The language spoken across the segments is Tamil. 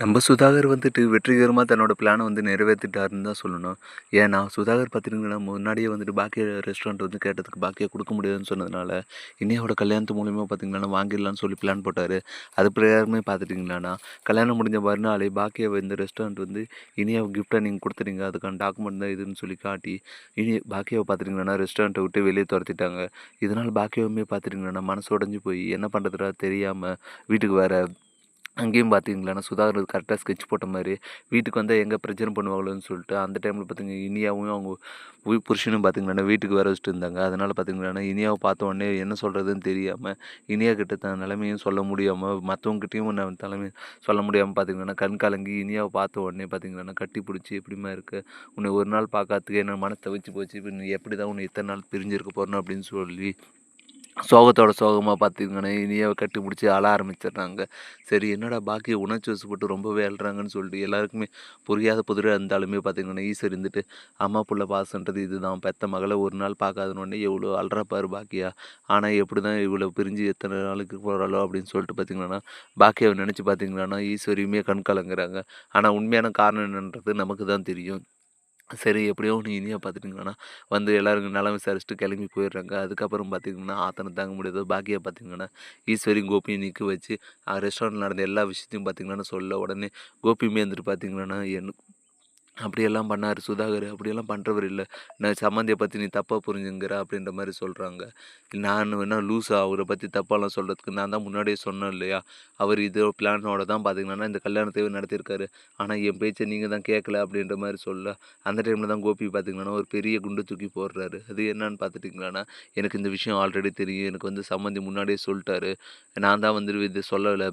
நம்ம சுதாகர் வந்துட்டு வெற்றிகரமாக தன்னோட பிளானை வந்து நிறைவேற்றிட்டாருன்னு தான் சொல்லணும். ஏன்னா சுதாகர் பார்த்துட்டிங்கன்னா முன்னாடியே வந்துட்டு பாக்கிய ரெஸ்டாரண்ட் வந்து கேட்டதுக்கு பாக்கியை கொடுக்க முடியாதுன்னு சொன்னதுனால இனியாவோட கல்யாணத்து மூலிமா பார்த்தீங்கன்னா வாங்கிடலான்னு சொல்லி பிளான் போட்டார். அது பிரகாரமே பார்த்துட்டிங்களாண்ணா கல்யாணம் முடிஞ்ச மறுநாளே பாக்கியை இந்த ரெஸ்டாரண்ட் வந்து இனியாவை கிஃப்டாக நீங்கள் கொடுத்துறீங்க அதுக்கான டாக்குமெண்ட் தான் இதுன்னு சொல்லி காட்டி இனி பாக்கியாவை பார்த்துட்டிங்கன்னா ரெஸ்டாரண்ட்டை விட்டு வெளியே துரத்திட்டாங்க. இதனால் பாக்கியாவுமே பார்த்துட்டிங்கன்னா மனசு உடஞ்சி போய் என்ன பண்ணுறதுடா தெரியாமல் வீட்டுக்கு வேறு அங்கேயும் பார்த்தீங்களாண்ணா சுதாகர் கரெக்டாக ஸ்கெட்ச் போட்ட மாதிரி. வீட்டுக்கு வந்தால் எங்கே பிரச்சனை பண்ணுவாங்களோன்னு சொல்லிட்டு அந்த டைமில் பார்த்தீங்கன்னா இனியாவும் அவங்க உய் புருஷனும் பார்த்தீங்கன்னா வீட்டுக்கு வர வச்சுட்டு இருந்தாங்க. அதனால் பார்த்தீங்கன்னா இனியாவை பார்த்த உடனே என்ன சொல்கிறதுன்னு தெரியாமல் இனியா கிட்ட தன் நிலைமையும் சொல்ல முடியாமல் மற்றவங்ககிட்டையும் நான் தலைமை சொல்ல முடியாமல் பார்த்தீங்கன்னா கண் கலங்கி இனியாவை பார்த்த உடனே பார்த்தீங்கன்னா கட்டி பிடிச்சி எப்படிமா இருக்குது உன்னை ஒரு நாள் பார்க்காதுக்கு என்ன மனத்தை வச்சு போச்சு. இப்போ நீ எப்படி தான் உன்னை இத்தனை நாள் பிரிஞ்சிருக்க போகிறோம் அப்படின்னு சொல்லி சோகத்தோட சோகமாக பார்த்துக்கணும் இனியாவை கட்டி பிடிச்சி அழ ஆரம்பிச்சிடுறாங்க. சரி என்னடா பாக்கி உணர்ச்சி வசப்பட்டு ரொம்பவே அழுறாங்கன்னு சொல்லிட்டு எல்லாருக்குமே புரியாத புதிராக இருந்தாலுமே பார்த்திங்கன்னா ஈஸ்வர் இருந்துட்டு அம்மா புள்ள பாசன்றது இதுதான். பெத்த மகளை ஒரு நாள் பார்க்காதனோடனே எவ்வளோ அழுறப்பாரு பாக்கியா? ஆனால் எப்படி தான் இவ்வளோ பிரிஞ்சு எத்தனை நாளுக்கு போகிறாளோ அப்படின்னு சொல்லிட்டு பார்த்திங்கன்னா பாக்கியாவை நினச்சி பார்த்திங்கன்னா ஈஸ்வரியுமே கண் கலங்குறாங்க. ஆனால் உண்மையான காரணம் என்னன்றது நமக்கு தான் தெரியும். சரி எப்படியோ ஒன்று இனியாக பார்த்துட்டிங்கன்னா வந்து எல்லாருக்கும் நலம் விசாரிச்சுட்டு கிளம்பி போயிடுறாங்க. அதுக்கப்புறம் பார்த்திங்கன்னா ஆத்தனை தாங்க முடியாது பாக்கியாக பார்த்திங்கன்னா ஈஸ்வரி கோபியை நிற்க வச்சு ரெஸ்டாரண்ட் நடந்த எல்லா விஷயத்தையும் பார்த்திங்கன்னா சொல்ல உடனே கோபியுமே வந்துட்டு பார்த்திங்கன்னா என் அப்படியெல்லாம் பண்ணார் சுதாகர். அப்படியெல்லாம் பண்ணுறவர் இல்லை. நான் சம்மந்தியை பற்றி நீ தப்பாக புரிஞ்சுங்கிற அப்படின்ற மாதிரி சொல்கிறாங்க நான் வேணால் லூஸாக அவரை பற்றி தப்பாலாம் சொல்கிறதுக்கு நான் தான் முன்னாடியே சொன்னேன் இல்லையா? அவர் இதோ பிளானோட தான் பார்த்தீங்கன்னா இந்த கல்யாணத்தையே நடத்தியிருக்காரு. ஆனால் என் பேச்சை நீங்கள் தான் கேட்கல அப்படின்ற மாதிரி சொல்ல. அந்த டைமில் தான் கோபி பார்த்திங்கன்னா ஒரு பெரிய குண்டு தூக்கி போடுறாரு. அது என்னன்னு பார்த்துட்டிங்களான்னா எனக்கு இந்த விஷயம் ஆல்ரெடி தெரியும். எனக்கு வந்து சம்மந்தி முன்னாடியே சொல்லிட்டாரு. நான் தான் வந்து இது சொல்லலை.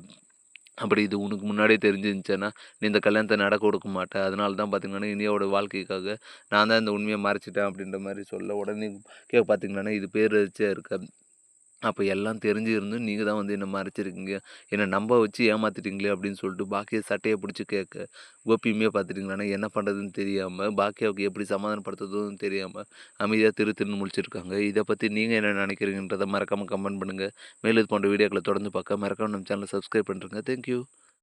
அப்படி இது உனக்கு முன்னாடியே தெரிஞ்சிருந்துச்சேன்னா நீ இந்த கல்யாணத்தை நடக்க கொடுக்க மாட்டேன் அதனால தான் பார்த்தீங்கன்னா இனியோட வாழ்க்கைக்காக நான் தான் இந்த உண்மையை மறைச்சிட்டேன் அப்படின்ற மாதிரி சொல்ல உடனே கே பார்த்தீங்கன்னா இது பேர் வச்சே இருக்க அப்போ எல்லாம் தெரிஞ்சு இருந்தும் நீங்கள் தான் வந்து என்ன மறைச்சிருக்கீங்க? என்னை நம்ப வச்சு ஏமாத்திட்டீங்களே அப்படின்னு சொல்லிட்டு பாக்கிய சட்டையை பிடிச்சி கேட்க கோபியுமே பார்த்துட்டிங்களா? என்ன பண்ணுறதுன்னு தெரியாமல் பாக்கியாவுக்கு எப்படி சமாதானப்படுத்துறதுன்னு தெரியாமல் அமைதியாக திரு திருன்னு முடிச்சிருக்காங்க இதை பற்றி நீங்கள் என்ன நினைக்கிறீங்கன்றதை மறக்காமல் கமெண்ட் பண்ணுங்கள் மேலும் இது போன்ற வீடியோக்களை தொடர்ந்து பார்க்க மறக்காமல் நம்ம சேனலை சப்ஸ்கிரைப் பண்ணுறேங்க தேங்க்யூ